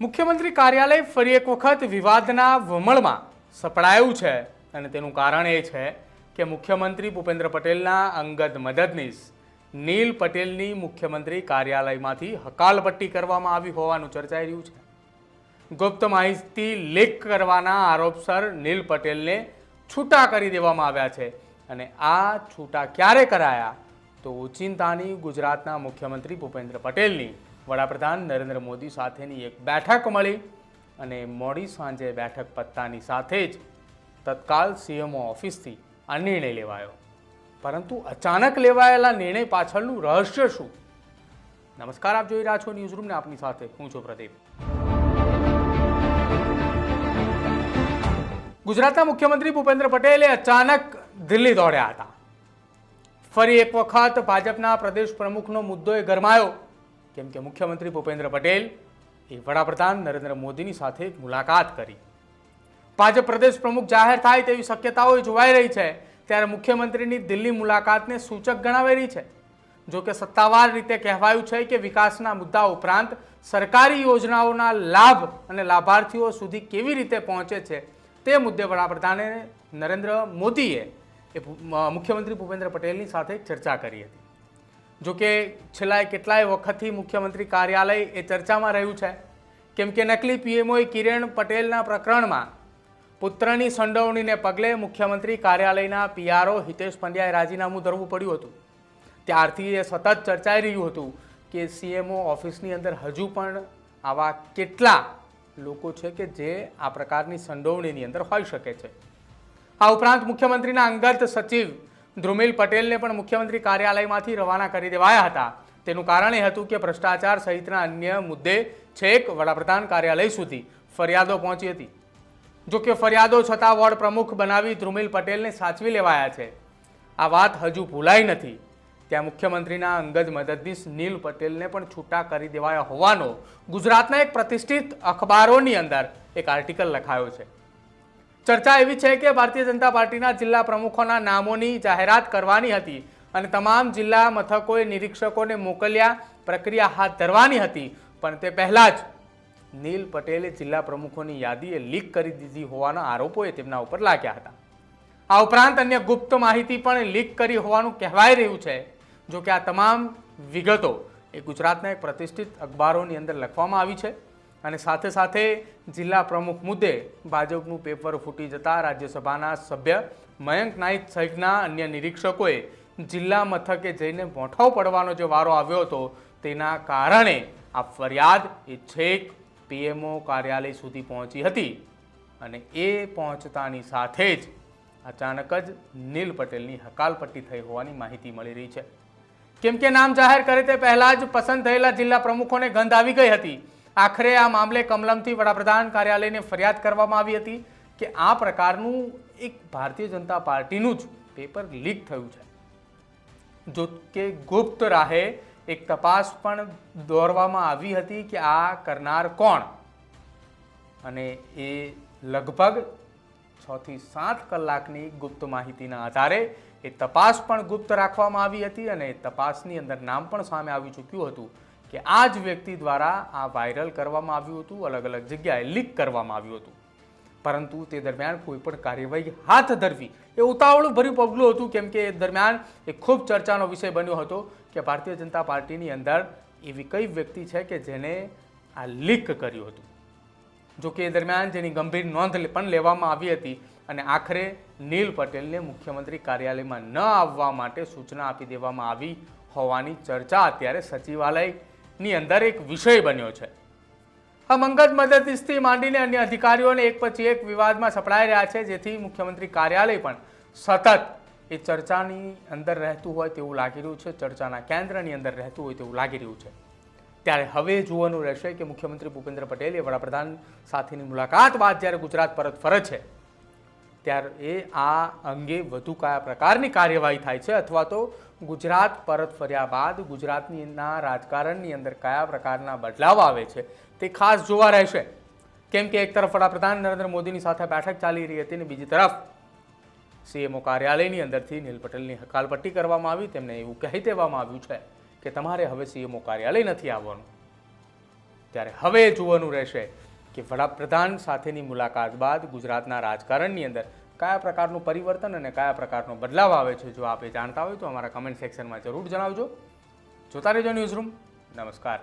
મુખ્યમંત્રી કાર્યાલય ફરી એક વખત વિવાદના વમળમાં સપડાયું છે અને તેનું કારણ એ છે કે મુખ્યમંત્રી ભૂપેન્દ્ર પટેલના અંગત મદદનીશ નીલ પટેલની મુખ્યમંત્રી કાર્યાલયમાંથી હકાલપટ્ટી કરવામાં આવી હોવાનું ચર્ચાઈ રહ્યું છે. ગુપ્ત માહિતી લીક કરવાના આરોપસર નીલ પટેલને છૂટા કરી દેવામાં આવ્યા છે અને આ છૂટા ક્યારે કરાયા તો ઓચિંતાની ગુજરાતના મુખ્યમંત્રી ભૂપેન્દ્ર પટેલની વડાપ્રધાન નરેન્દ્ર મોદી સાથેની એક બેઠક મળી અને મોડી સાંજે બેઠક પત્તાની સાથે જ તત્કાલ સીએમઓ ઓફિસથી આ નિર્ણય લેવાયો. પરંતુ અચાનક લેવાયેલા નિર્ણય પાછળનું રહસ્ય શું? નમસ્કાર, આપ જોઈ રહ્યા છો ન્યૂઝરૂમને આપની સાથે હું છું પ્રદીપ. ગુજરાતના મુખ્યમંત્રી ભૂપેન્દ્ર પટેલે અચાનક દિલ્હી દોડ્યા હતા. ફરી એક વખત ભાજપના પ્રદેશ પ્રમુખનો મુદ્દો એ ગરમાયો. કેમ કે મુખ્યમંત્રી ભૂપેન્દ્ર પટેલ એ વડાપ્રધાન નરેન્દ્ર મોદીની સાથે મુલાકાત કરી. ભાજપ પ્રદેશ પ્રમુખ જાહેર થાય તેવી શક્યતાઓ જોવાઈ રહી છે. ત્યારે મુખ્યમંત્રીની દિલ્હી મુલાકાતને સૂચક ગણાવી રહી છે. જો કે સત્તાવાર રીતે કહેવાયું છે કે વિકાસના મુદ્દા ઉપરાંત સરકારી યોજનાઓના લાભ અને લાભાર્થીઓ સુધી કેવી રીતે પહોંચે છે તે મુદ્દે વડાપ્રધાને નરેન્દ્ર મોદીએ એ મુખ્યમંત્રી ભૂપેન્દ્ર પટેલની સાથે ચર્ચા કરી હતી. જો કે છેલ્લા કેટલાય વખતથી મુખ્યમંત્રી કાર્યાલય એ ચર્ચામાં રહ્યું છે. કેમ કે નકલી પીએમઓએ કિરણ પટેલના પ્રકરણમાં પુત્રની સંડોવણીને પગલે મુખ્યમંત્રી કાર્યાલયના પીઆરઓ હિતેશ પંડ્યાએ રાજીનામું ધરવું પડ્યું હતું. ત્યારથી એ સતત ચર્ચાઈ રહ્યું હતું કે સીએમઓ ઓફિસની અંદર હજુ પણ આવા કેટલા લોકો છે કે જે આ પ્રકારની સંડોવણીની અંદર હોઈ શકે છે. આ ઉપરાંત મુખ્યમંત્રીના અંગત સચિવ ધ્રુમિલ પટેલને પણ મુખ્યમંત્રી કાર્યાલયમાંથી રવાના કરી દેવાયા હતા. તેનું કારણ એ હતું કે ભ્રષ્ટાચાર સહિતના અન્ય મુદ્દે છેક વડાપ્રધાન કાર્યાલય સુધી ફરિયાદો પહોંચી હતી. જો કે ફરિયાદો છતાં વોર્ડ પ્રમુખ બનાવી ધ્રુમિલ પટેલને સાચવી લેવાયા છે. આ વાત હજુ ભૂલાઈ નથી. ત્યાં મુખ્યમંત્રીના અંગજ મદદનીશ નીલ પટેલને પણ છૂટા કરી દેવાયા હોવાનો ગુજરાતના એક પ્રતિષ્ઠિત અખબારોની અંદર એક આર્ટિકલ લખાયો છે. ચર્ચા એવી છે કે ભારતીય જનતા પાર્ટીના જિલ્લા પ્રમુખોના નામોની જાહેરાત કરવાની હતી અને તમામ જિલ્લા મથકોએ નિરીક્ષકોને મોકલ્યા, પ્રક્રિયા હાથ ધરવાની હતી. પણ તે પહેલાં જ નીલ પટેલે જિલ્લા પ્રમુખોની યાદીએ લીક કરી દીધી હોવાના આરોપોએ તેમના ઉપર લાગ્યા હતા. આ ઉપરાંત અન્ય ગુપ્ત માહિતી પણ લીક કરી હોવાનું કહેવાઈ રહ્યું છે. જો કે આ તમામ વિગતો એ ગુજરાતના એક પ્રતિષ્ઠિત અખબારોની અંદર લખવામાં આવી છે. અને સાથે સાથે જિલ્લા પ્રમુખ મુદ્દે ભાજપનું પેપર ફૂટી જતાં રાજ્યસભાના સભ્ય મયંક નાઇક સહિતના અન્ય નિરીક્ષકોએ જિલ્લા મથકે જઈને મોઠો પડવાનો જે વારો આવ્યો હતો તેના કારણે આ ફરિયાદ એ છેક પીએમઓ કાર્યાલય સુધી પહોંચી હતી અને એ પહોંચતાની સાથે જ અચાનક જ નીલ પટેલની હકાલપટ્ટી થઈ હોવાની માહિતી મળી રહી છે. કેમ કે નામ જાહેર કરે તે પહેલાં જ પસંદ થયેલા જિલ્લા પ્રમુખોને ગંધ આવી ગઈ હતી. આખરે આ મામલે કમલમથી વડાપ્રધાન કાર્યાલયને ફરિયાદ કરવામાં આવી હતી કે આ પ્રકારનું એક ભારતીય જનતા પાર્ટીનું જ પેપર લીક થયું છે. જો કે ગુપ્ત રાહે એક તપાસ પણ દોરવામાં આવી હતી કે આ કરનાર કોણ? અને એ લગભગ છથી સાત કલાકની ગુપ્ત માહિતીના આધારે એ તપાસ પણ ગુપ્ત રાખવામાં આવી હતી અને તપાસની અંદર નામ પણ સામે આવી ચૂક્યું હતું. કે આ જ વ્યક્તિ દ્વારા આ વાયરલ કરવામાં આવ્યું હતું, અલગ અલગ જગ્યાએ લીક કરવામાં આવ્યું હતું. પરંતુ તે દરમિયાન કોઈ પણ કાર્યવાહી હાથ ધરવી એ ઉતાવળું ભર્યું પગલું હતું, કેમ કે એ દરમિયાન એ ખૂબ ચર્ચાનો વિષય બન્યો હતો કે ભારતીય જનતા પાર્ટીની અંદર એવી કઈ વ્યક્તિ છે કે જેને આ લીક કર્યું હતું. જોકે એ દરમિયાન જેની ગંભીર નોંધ પણ લેવામાં આવી હતી અને આખરે નીલ પટેલને મુખ્યમંત્રી કાર્યાલયમાં ન આવવા માટે સૂચના આપી દેવામાં આવી હોવાની ચર્ચા અત્યારે સચિવાલયની અંદર એક વિષય બન્યો છે. આ મંગત મદદનીશથી માંડીને અન્ય અધિકારીઓને એક પછી એક વિવાદમાં સપડાઈ રહ્યા છે, જેથી મુખ્યમંત્રી કાર્યાલય પણ સતત એ ચર્ચાની અંદર રહેતું હોય તેવું લાગી રહ્યું છે, ચર્ચાના કેન્દ્રની અંદર રહેતું હોય તેવું લાગી રહ્યું છે. ત્યારે હવે જોવાનું રહેશે કે મુખ્યમંત્રી ભૂપેન્દ્ર પટેલે વડાપ્રધાન સાથેની મુલાકાત બાદ જ્યારે ગુજરાત પરત ફરે છે, ત્યારે એ આ અંગે વધુ કયા પ્રકારની કાર્યવાહી થાય છે, અથવા તો ગુજરાત પરત ફર્યા બાદ ગુજરાતની ના રાજકારણની અંદર કયા પ્રકારના બદલાવ આવે છે તે ખાસ જોવા રહેશે. કેમ કે એક તરફ વડાપ્રધાન નરેન્દ્ર મોદીની સાથે બેઠક ચાલી રહી હતી અને બીજી તરફ સીએમઓ કાર્યાલયની અંદરથી નીલ પટેલની હકાલપટ્ટી કરવામાં આવી, તેમને એવું કહી દેવામાં આવ્યું છે કે તમારે હવે સીએમઓ કાર્યાલય નથી આવવાનું. ત્યારે હવે જોવાનું રહેશે કે વડાપ્રધાન સાથેની મુલાકાત બાદ ગુજરાતના રાજકારણની અંદર કયા પ્રકારનું પરિવર્તન અને કયા પ્રકારનો બદલાવ આવે છે જો આપે જાણતા હોય તો અમારા કમેન્ટ સેક્શનમાં જરૂર જણાવજો. જોતા રહેજો ન્યૂઝરૂમ નમસ્કાર.